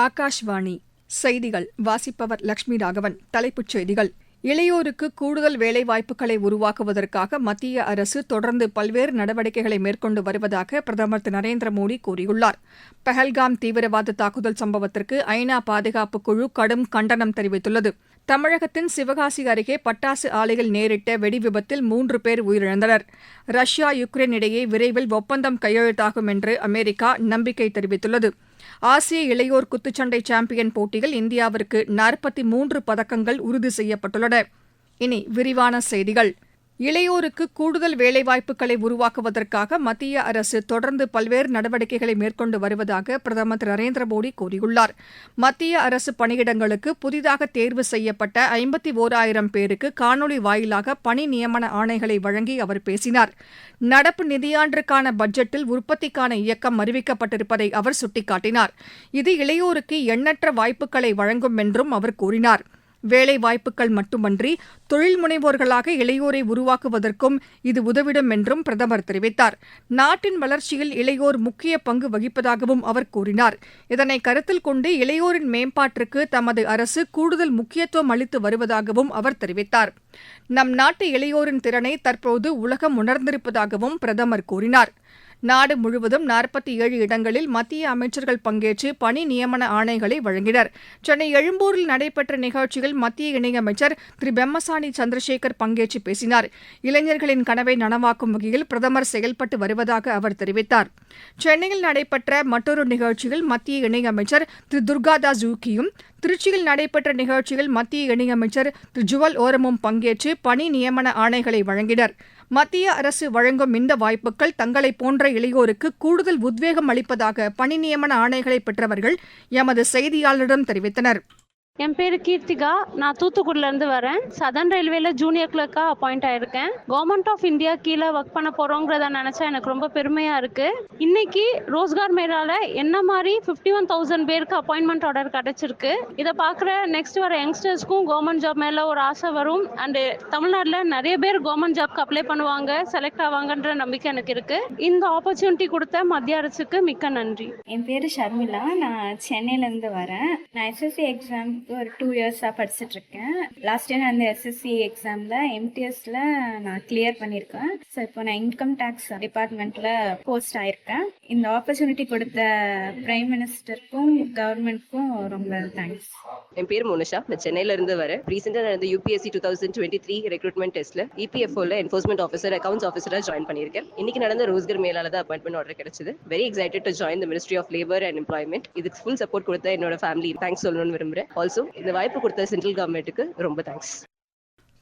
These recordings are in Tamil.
ஆகாஷ்வாணி. செய்திகள். வாசிப்பவர் லட்சுமி ராகவன். தலைப்புச் செய்திகள். இளையோருக்கு கூடுதல் வேலைவாய்ப்புகளை உருவாக்குவதற்காக மத்திய அரசு தொடர்ந்து பல்வேறு நடவடிக்கைகளை மேற்கொண்டு வருவதாக பிரதமர் திரு நரேந்திர மோடி கூறியுள்ளார். பஹல்காம் தீவிரவாத தாக்குதல் சம்பவத்திற்கு ஐநா பாதுகாப்பு குழு கடும் கண்டனம் தெரிவித்துள்ளது. தமிழகத்தின் சிவகாசி அருகே பட்டாசு ஆலையில் நேரிட்ட வெடிவிபத்தில் மூன்று பேர் உயிரிழந்தனர். ரஷ்யா யுக்ரைன் இடையே விரைவில் ஒப்பந்தம் கையெழுத்தாகும் என்று அமெரிக்கா நம்பிக்கை தெரிவித்துள்ளது. ஆசிய இளையோர் குத்துச்சண்டை சாம்பியன் போட்டியில் இந்தியாவிற்கு நாற்பத்தி மூன்று பதக்கங்கள் உறுதி செய்யப்பட்டுள்ளன. இனி விரிவான செய்திகள். இளையோருக்கு கூடுதல் வேலைவாய்ப்புகளை உருவாக்குவதற்காக மத்திய அரசு தொடர்ந்து பல்வேறு நடவடிக்கைகளை மேற்கொண்டு வருவதாக பிரதமர் திரு நரேந்திர மோடி கூறியுள்ளார். மத்திய அரசு பணியிடங்களுக்கு புதிதாக தேர்வு செய்யப்பட்ட ஐம்பத்தி ஓராயிரம் பேருக்கு காணொலி வாயிலாக பணி நியமன ஆணைகளை வழங்கி அவர் பேசினார். நடப்பு நிதியாண்டிற்கான பட்ஜெட்டில் உற்பத்திக்கான இயக்கம் அறிவிக்கப்பட்டிருப்பதை அவர் சுட்டிக்காட்டினார். இது இளையோருக்கு எண்ணற்ற வாய்ப்புகளை வழங்கும் என்றும் அவர் கூறினார். வேலைவாய்ப்புகள் மட்டுமன்றி தொழில் முனைவோர்களாக இளையோரை உருவாக்குவதற்கும் இது உதவிடும் என்றும் பிரதமர் தெரிவித்தார். நாட்டின் வளர்ச்சியில் இளையோர் முக்கிய பங்கு வகிப்பதாகவும் அவர் கூறினார். இதனை கருத்தில் கொண்டு இளையோரின் மேம்பாட்டிற்கு தமது அரசு கூடுதல் முக்கியத்துவம் அளித்து வருவதாகவும் அவர் தெரிவித்தார். நம் நாட்டு இளையோரின் திறனை தற்போது உலகம் உணர்ந்திருப்பதாகவும் பிரதமர் கூறினார். நாடு முழுவதும் நாற்பத்தி ஏழு இடங்களில் மத்திய அமைச்சர்கள் பங்கேற்று பணி நியமன ஆணைகளை வழங்கினர். சென்னை எழும்பூரில் நடைபெற்ற நிகழ்ச்சியில் மத்திய இணையமைச்சர் திரு பெம்மசானி சந்திரசேகர் பங்கேற்று பேசினார். இளைஞர்களின் கனவை நனவாக்கும் வகையில் பிரதமர் செயல்பட்டு வருவதாக அவர் தெரிவித்தார். சென்னையில் நடைபெற்ற மற்றொரு நிகழ்ச்சியில் மத்திய இணையமைச்சர் திரு துர்காதாஸ் ஜூக்கியும் திருச்சியில் நடைபெற்ற நிகழ்ச்சியில் மத்திய இணையமைச்சர் திரு. ஜுவல் ஓரமும் பங்கேற்று பணி நியமன ஆணைகளை வழங்கினர். மத்திய அரசு வழங்கும் இந்த வாய்ப்புகள் தங்களை போன்ற இளையோருக்கு கூடுதல் உத்வேகம் அளிப்பதாக பணி நியமன ஆணைகளை பெற்றவர்கள் எமது செய்தியாளரிடம் தெரிவித்தனர். என் பேர் கீர்த்திகா. நான் தூத்துக்குடிலேருந்து வரேன். சதன் ரயில்வேல ஜூனியர் கிளர்க்காக அப்பாயிண்ட் ஆயிருக்கேன். கவர்மெண்ட் ஆஃப் இந்தியா கீழே ஒர்க் பண்ண போகிறோங்கிறத நினச்சா எனக்கு ரொம்ப பெருமையாக இருக்குது இன்னைக்கு ரோஸ்கார் மேலால என்ன மாதிரி ஃபிஃப்டி ஒன் தௌசண்ட் பேருக்கு அப்பாயின்மெண்ட் ஆர்டர் கிடச்சிருக்கு. இதை பார்க்குற நெக்ஸ்ட் வர யங்ஸ்டர்ஸ்க்கும் கவர்மெண்ட் ஜாப் மேலே ஒரு ஆசை வரும். அண்டு தமிழ்நாட்டில் நிறைய பேர் கவர்மெண்ட் ஜாப்க்கு அப்ளை பண்ணுவாங்க செலக்ட் ஆவாங்கன்ற நம்பிக்கை எனக்கு இருக்குது இந்த ஆப்பர்ச்சுனிட்டி கொடுத்த மத்திய அரசுக்கு மிக்க நன்றி. என் பேர் ஷர்மிளா. நான் சென்னையிலேருந்து வரேன். நான் எஸ்எஸ்சி எக்ஸாம் ஒரு டூ இயர்ஸாக படிச்சுட்ருக்கேன். லாஸ்ட் இயர் அந்த எஸ்எஸ்சி எக்ஸாமில் எம்டிஎஸில் நான் கிளியர் பண்ணியிருக்கேன். ஸோ இப்போ நான் இன்கம் டேக்ஸ் டிபார்ட்மெண்ட்டில் போஸ்ட் ஆயிருக்கேன். இந்த ஆப்பர்ச்சுனிட்டி கொடுத்த பிரைம் மினிஸ்டருக்கும் கவர்மெண்ட்க்கும் ரொம்ப தேங்க்ஸ் என் பேர் மோனிஷா. நான் சென்னையில இருந்து வரேன். ரீசெண்டாக நடந்த UPSC two thousand twenty three recruitment டெஸ்ட்ல இபிஎஃப்ஓல என்ஃபோர்ஸ்மெண்ட் ஆஃபீஸர் அக்கௌண்ட்ஸ் ஆஃபீஸராக ஜாயின் பண்ணியிருக்கேன். இன்னைக்கு நடந்த ரோஸ்கர் மேலால தான் அப்பாயின்மெண்ட் ஆர்டர் கிடைச்சது. Very excited to join the ministry of labour and employment இதுக்கு ஃபுல் சப்போர்ட் கொடுத்த என்னோட ஃபேமிலி தேங்க்ஸ் சொல்லணும்னு விரும்புறேன். ஆல்சோ இந்த வாய்ப்பு கொடுத்த சென்ட்ரல் கவர்மெண்ட்டுக்கு ரொம்ப தேங்க்ஸ்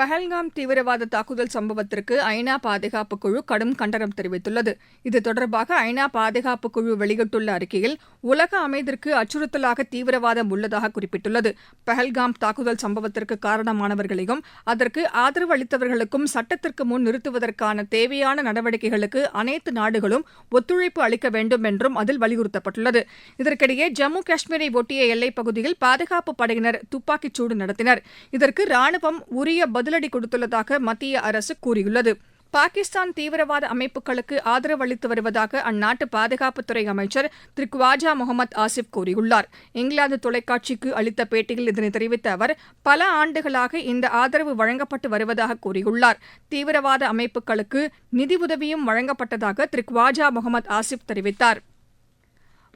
பஹல்காம் தீவிரவாத தாக்குதல் சம்பவத்திற்கு ஐநா பாதுகாப்பு குழு கடும் கண்டனம் தெரிவித்துள்ளது. இது தொடர்பாக ஐநா பாதுகாப்பு குழு வெளியிட்டுள்ள அறிக்கையில் உலக அமைதிற்கு அச்சுறுத்தலாக தீவிரவாதம் உள்ளதாக குறிப்பிட்டுள்ளது. பஹல்காம் தாக்குதல் சம்பவத்திற்கு காரணமானவர்களையும் அதற்கு ஆதரவு அளித்தவர்களுக்கும் சட்டத்திற்கு முன் நிறுத்துவதற்கான தேவையான நடவடிக்கைகளுக்கு அனைத்து நாடுகளும் ஒத்துழைப்பு அளிக்க வேண்டும் என்றும் அதில் வலியுறுத்தப்பட்டுள்ளது. இதற்கிடையே ஜம்மு காஷ்மீரை ஒட்டிய எல்லைப் பகுதியில் பாதுகாப்பு படையினர் துப்பாக்கிச்சூடு நடத்தினர். இதற்கு ராணுவம் உரிய பதிலடி கொடுத்துள்ளதாக மத்திய அரசு கூறியுள்ளது. பாகிஸ்தான் தீவிரவாத அமைப்புகளுக்கு ஆதரவு அளித்து வருவதாக அந்நாட்டு பாதுகாப்புத்துறை அமைச்சர் திரு குவாஜா முகமது ஆசிப் கூறியுள்ளார். இங்கிலாந்து தொலைக்காட்சிக்கு அளித்த பேட்டியில் இதனை தெரிவித்த அவர் பல ஆண்டுகளாக இந்த ஆதரவு வழங்கப்பட்டு வருவதாக கூறியுள்ளார். தீவிரவாத அமைப்புகளுக்கு நிதி உதவியும் வழங்கப்பட்டதாக திரு குவாஜா முகமது ஆசிப் தெரிவித்தார்.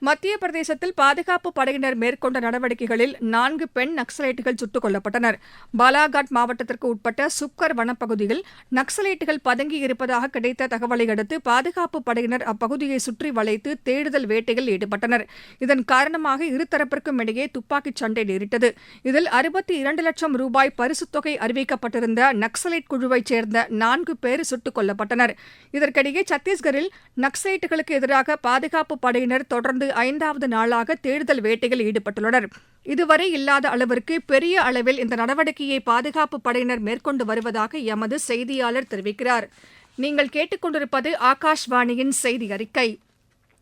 மத்திய பிரதேசத்தில் பாதுகாப்பு படையினர் மேற்கொண்ட நடவடிக்கைகளில் நான்கு பெண் நக்சலைட்டுகள் சுட்டுக் கொல்லப்பட்டனர். பாலாகாட் மாவட்டத்திற்கு உட்பட்ட சுக்கர் வனப்பகுதியில் நக்சலைட்டுகள் பதுங்கி இருப்பதாக கிடைத்த தகவலை அடுத்து பாதுகாப்பு படையினர் அப்பகுதியை சுற்றி வளைத்து தேடுதல் வேட்டையில் ஈடுபட்டனர். இதன் காரணமாக இருதரப்பிற்கும் இடையே துப்பாக்கிச் சண்டை நேரிட்டது. இதில் அறுபத்தி இரண்டு லட்சம் ரூபாய் பரிசுத் தொகை அறிவிக்கப்பட்டிருந்த நக்சலைட் குழுவைச் சேர்ந்த நான்கு பேர் சுட்டுக் கொல்லப்பட்டனர். இதற்கிடையே சத்தீஸ்கரில் நக்சலைட்டுகளுக்கு எதிராக பாதுகாப்பு படையினர் தொடர்ந்து ஐந்தாவது நாளாக தேடுதல் வேட்டையில் ஈடுபட்டுள்ளனர். இதுவரை இல்லாத அளவிற்கு பெரிய அளவில் இந்த நடவடிக்கையை பாதுகாப்பு படையினர் மேற்கொண்டு வருவதாக எமது செய்தியாளர் தெரிவிக்கிறார். நீங்கள் கேட்டுக்கொண்டிருப்பது ஆகாஷ்வாணியின் செய்தி அறிக்கை.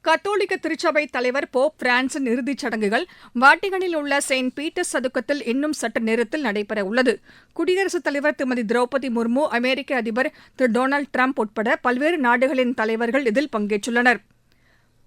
கத்தோலிக்க திருச்சபை தலைவர் போப் பிரான்சின் இறுதிச் சடங்குகள் வாட்டிகனில் உள்ள செயின்ட் பீட்டர்ஸ் சதுக்கத்தில் இன்னும் சற்று நேரத்தில் நடைபெற உள்ளது. குடியரசுத் தலைவர் திருமதி திரௌபதி முர்மு அமெரிக்க அதிபர் திரு டொனால்டு டிரம்ப் உட்பட பல்வேறு நாடுகளின் தலைவர்கள் இதில் பங்கேற்றுள்ளனா்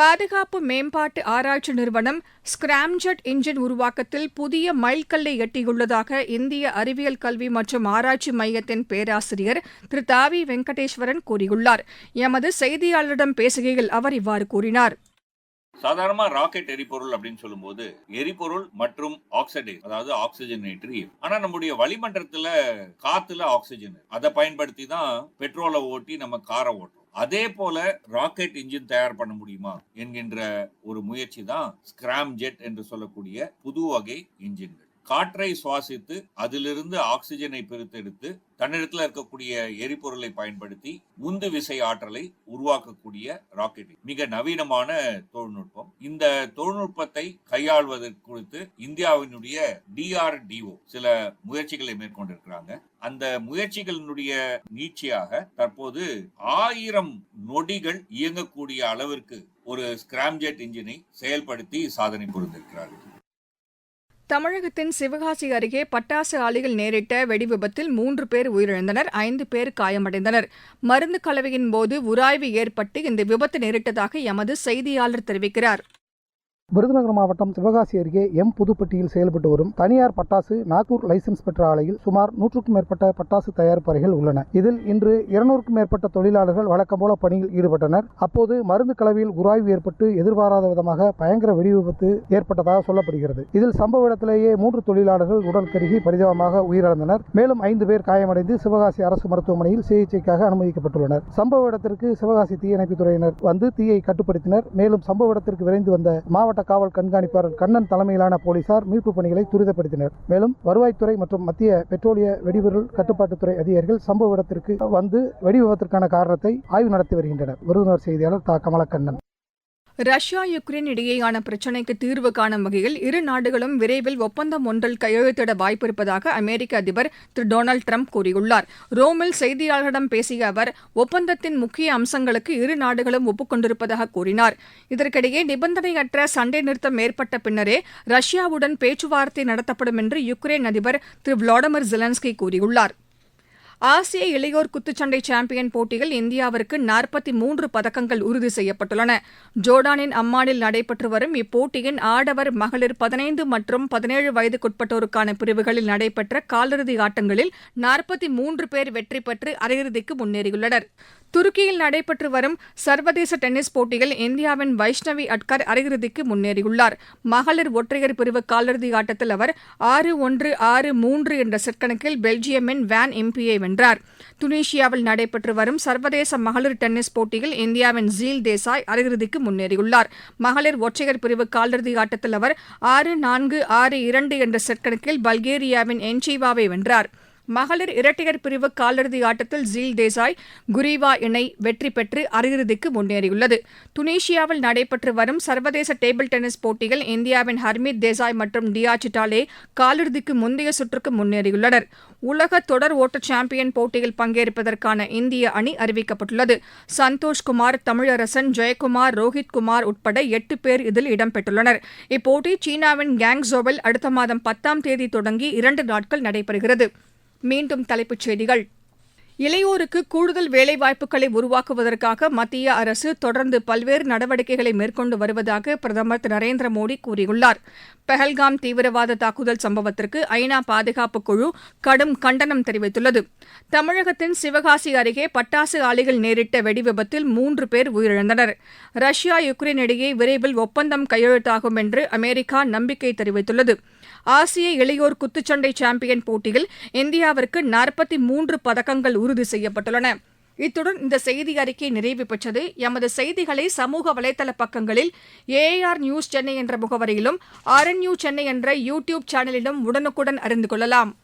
பாதுகாப்பு மேம்பாட்டு ஆராய்ச்சி நிறுவனம் ஸ்கிராம்ஜெட் இன்ஜின் உருவாக்கத்தில் புதிய மைல்கல்லை எட்டியுள்ளதாக இந்திய அறிவியல் கல்வி மற்றும் ஆராய்ச்சி மையத்தின் பேராசிரியர் திரு தாவி வெங்கடேஸ்வரன் கூறியுள்ளார். எமது செய்தியாளரிடம் பேசுகையில் அவர் இவ்வாறு கூறினார். சாதாரணமா ராக்கெட் எரிபொருள் அப்படின்னு சொல்லும்போது எரிபொருள் மற்றும் ஆக்சிடைஸ் அதாவது ஆக்சிஜனேட்டரி ஆனா நம்முடைய வளிமண்டலத்துல காத்துல ஆக்சிஜன் அதை பயன்படுத்தி தான் பெட்ரோலை ஓட்டி நம்ம காரை ஓட்டுறோம். அதே போல ராக்கெட் இன்ஜின் தயார் பண்ண முடியுமா என்கின்ற ஒரு முயற்சி தான் ஸ்கிராம் ஜெட் என்று சொல்லக்கூடிய புது வகை இன்ஜின்கள் காற்றை சுவாசித்து அதிலிருந்து ஆக்சிஜனை பிரித்தெடுத்து தன்னிடத்தில் இருக்கக்கூடிய எரிபொருளை பயன்படுத்தி உந்து விசை ஆற்றலை உருவாக்கக்கூடிய ராக்கெட் மிக நவீனமான தொழில்நுட்பம். இந்த தொழில்நுட்பத்தை கையாள்வதற்கு குறித்து இந்தியாவினுடைய டிஆர்டிஓ சில முயற்சிகளை மேற்கொண்டிருக்கிறாங்க. அந்த முயற்சிகளினுடைய நீட்சியாக தற்போது ஆயிரம் நொடிகள் இயங்கக்கூடிய அளவிற்கு ஒரு ஸ்கிராம்ஜெட் இன்ஜினை செயல்படுத்தி சாதனை புரிந்திருக்கிறார்கள். தமிழகத்தின் சிவகாசி அருகே பட்டாசு ஆலையில் நேரிட்ட வெடிவிபத்தில் மூன்று பேர் உயிரிழந்தனர் ஐந்து பேர் காயமடைந்தனர். மருந்து கலவையின் போது உராய்வு ஏற்பட்டு இந்த விபத்து நேரிட்டதாக எமது செய்தியாளர் தெரிவிக்கிறார். விருதுநகர் மாவட்டம் சிவகாசி அருகே எம் புதுப்பட்டியில் செயல்பட்டு வரும் தனியார் பட்டாசு நாகூர் லைசென்ஸ் பெற்ற ஆலையில் சுமார் நூற்றுக்கும் மேற்பட்ட பட்டாசு தயாரிப்பு அறைகள் உள்ளன. இதில் இன்று இருநூறுக்கும் மேற்பட்ட தொழிலாளர்கள் வழக்கம் போல பணியில் ஈடுபட்டனர். அப்போது மருந்து கலவையில் உராய்வு ஏற்பட்டு எதிர்பாராத விதமாக பயங்கர வெடி விபத்து ஏற்பட்டதாக சொல்லப்படுகிறது. இதில் சம்பவ இடத்திலேயே மூன்று தொழிலாளர்கள் உடல் கருகி பரிதாபமாக உயிரிழந்தனர். மேலும் ஐந்து பேர் காயமடைந்து சிவகாசி அரசு மருத்துவமனையில் சிகிச்சைக்காக அனுமதிக்கப்பட்டுள்ளனர். சம்பவ இடத்திற்கு சிவகாசி தீயணைப்புத்துறையினர் வந்து தீயை கட்டுப்படுத்தினர். மேலும் சம்பவ இடத்திற்கு விரைந்து வந்த மாவட்ட காவல் கண்காணிப்பாளர் கண்ணன் தலைமையிலான போலீசார் மீட்புப் பணிகளை துரிதப்படுத்தினர். மேலும் வருவாய்த்துறை மற்றும் மத்திய பெட்ரோலிய வெடிபொருள் கட்டுப்பாட்டுத்துறை அதிகாரிகள் சம்பவ இடத்திற்கு வந்து வெடி விபத்திற்கான காரணத்தை ஆய்வு நடத்தி வருகின்றனர். விருதுநகர் செய்தியாளர் தா. கமலக்கண்ணன். ரஷ்யா யுக்ரைன் இடையேயான பிரச்சினைக்கு தீர்வு காணும் வகையில் இரு நாடுகளும் விரைவில் ஒப்பந்தம் ஒன்றில் கையெழுத்திட வாய்ப்பிருப்பதாக அமெரிக்க அதிபர் திரு டொனால்டு ட்ரம்ப் கூறியுள்ளார். ரோமில் செய்தியாளர்களிடம் பேசிய அவர் ஒப்பந்தத்தின் முக்கிய அம்சங்களுக்கு இரு நாடுகளும் ஒப்புக்கொண்டிருப்பதாக கூறினார். இதற்கிடையே நிபந்தனையற்ற சண்டை நிறுத்தம் ஏற்பட்ட பின்னரே ரஷ்யாவுடன் பேச்சுவார்த்தை நடத்தப்படும் என்று யுக்ரைன் அதிபர் திரு விளாடிமிர் ஜெலன்ஸ்கி கூறியுள்ளார். ஆசிய இளையோர் குத்துச்சண்டை சாம்பியன் போட்டியில் இந்தியாவிற்கு நாற்பத்தி மூன்று பதக்கங்கள் உறுதி செய்யப்பட்டுள்ளன. ஜோர்டானின் அம்மானில் நடைபெற்று வரும் இப்போட்டியின் ஆடவர் மகளிர் பதினைந்து மற்றும் பதினேழு வயதுக்குட்பட்டோருக்கான பிரிவுகளில் நடைபெற்ற காலிறுதி ஆட்டங்களில் நாற்பத்தி மூன்று பேர் வெற்றி பெற்று அரையிறுதிக்கு முன்னேறியுள்ளனர். துருக்கியில் நடைபெற்று வரும் சர்வதேச டென்னிஸ் போட்டியில் இந்தியாவின் வைஷ்ணவி அட்கர் அரையிறுதிக்கு முன்னேறியுள்ளார். மகளிர் ஒற்றையர் பிரிவு காலிறுதி ஆட்டத்தில் அவர் ஆறு ஒன்று ஆறு மூன்று என்ற செட் கணக்கில் பெல்ஜியமின் வேன் எம்பியை வென்றார். துனிஷியாவில் நடைபெற்று வரும் சர்வதேச மகளிர் டென்னிஸ் போட்டியில் இந்தியாவின் ஜீல் தேசாய் அரையிறுதிக்கு முன்னேறியுள்ளார். மகளிர் ஒற்றையர் பிரிவு காலிறுதி ஆட்டத்தில் அவர் ஆறு நான்கு ஆறு இரண்டு என்ற செட் கணக்கில் பல்கேரியாவின் என்சீவாவை வென்றார். மகளிர் இரட்டையர் பிரிவு காலிறுதி ஆட்டத்தில் ஜீல் தேசாய் குரீவா இணை வெற்றி பெற்று அரையிறுதிக்கு முன்னேறியுள்ளது. துனிஷியாவில் நடைபெற்று வரும் சர்வதேச டேபிள் டென்னிஸ் போட்டியில் இந்தியாவின் ஹர்மீத் தேசாய் மற்றும் டியா சிட்டாலே காலிறுதிக்கு முந்தைய சுற்றுக்கு முன்னேறியுள்ளனர். உலக தொடர் ஓட்ட சாம்பியன் போட்டியில் பங்கேற்பதற்கான இந்திய அணி அறிவிக்கப்பட்டுள்ளது. சந்தோஷ் குமார் தமிழரசன் ஜெயக்குமார் ரோஹித் குமார் உட்பட எட்டு பேர் இதில் இடம்பெற்றுள்ளனர். இப்போட்டி சீனாவின் கேங்ஸோவில் அடுத்த மாதம் பத்தாம் தேதி தொடங்கி இரண்டு நாட்கள் நடைபெறுகிறது. மீண்டும் தலைப்புச் செய்திகள். இளையோருக்கு கூடுதல் வேலைவாய்ப்புகளை உருவாக்குவதற்காக மத்திய அரசு தொடர்ந்து பல்வேறு நடவடிக்கைகளை மேற்கொண்டு வருவதாக பிரதமர் திரு நரேந்திர மோடி கூறியுள்ளார். பெஹல்காம் தீவிரவாத தாக்குதல் சம்பவத்திற்கு ஐநா பாதுகாப்பு குழு கடும் கண்டனம் தெரிவித்துள்ளது. தமிழகத்தின் சிவகாசி அருகே பட்டாசு ஆலையில் நேரிட்ட வெடிவிபத்தில் மூன்று பேர் உயிரிழந்தனர். ரஷ்யா யுக்ரைன் இடையே விரைவில் ஒப்பந்தம் கையெழுத்தாகும் என்று அமெரிக்கா நம்பிக்கை தெரிவித்துள்ளது. ஆசிய இளையோர் குத்துச்சண்டை சாம்பியன் போட்டியில் இந்தியாவிற்கு நாற்பத்தி மூன்று பதக்கங்கள் உறுதி செய்யப்பட்டுள்ளன. இத்துடன் இந்த செய்தி அறிக்கை நிறைவு பெற்றது. எமது செய்திகளை சமூக வலைதள பக்கங்களில் ஏஆர் நியூஸ் சென்னை என்ற முகவரியிலும் ஆர்என்யூ சென்னை என்ற யூ டியூப் சேனலிலும் உடனுக்குடன் அறிந்து கொள்ளலாம்.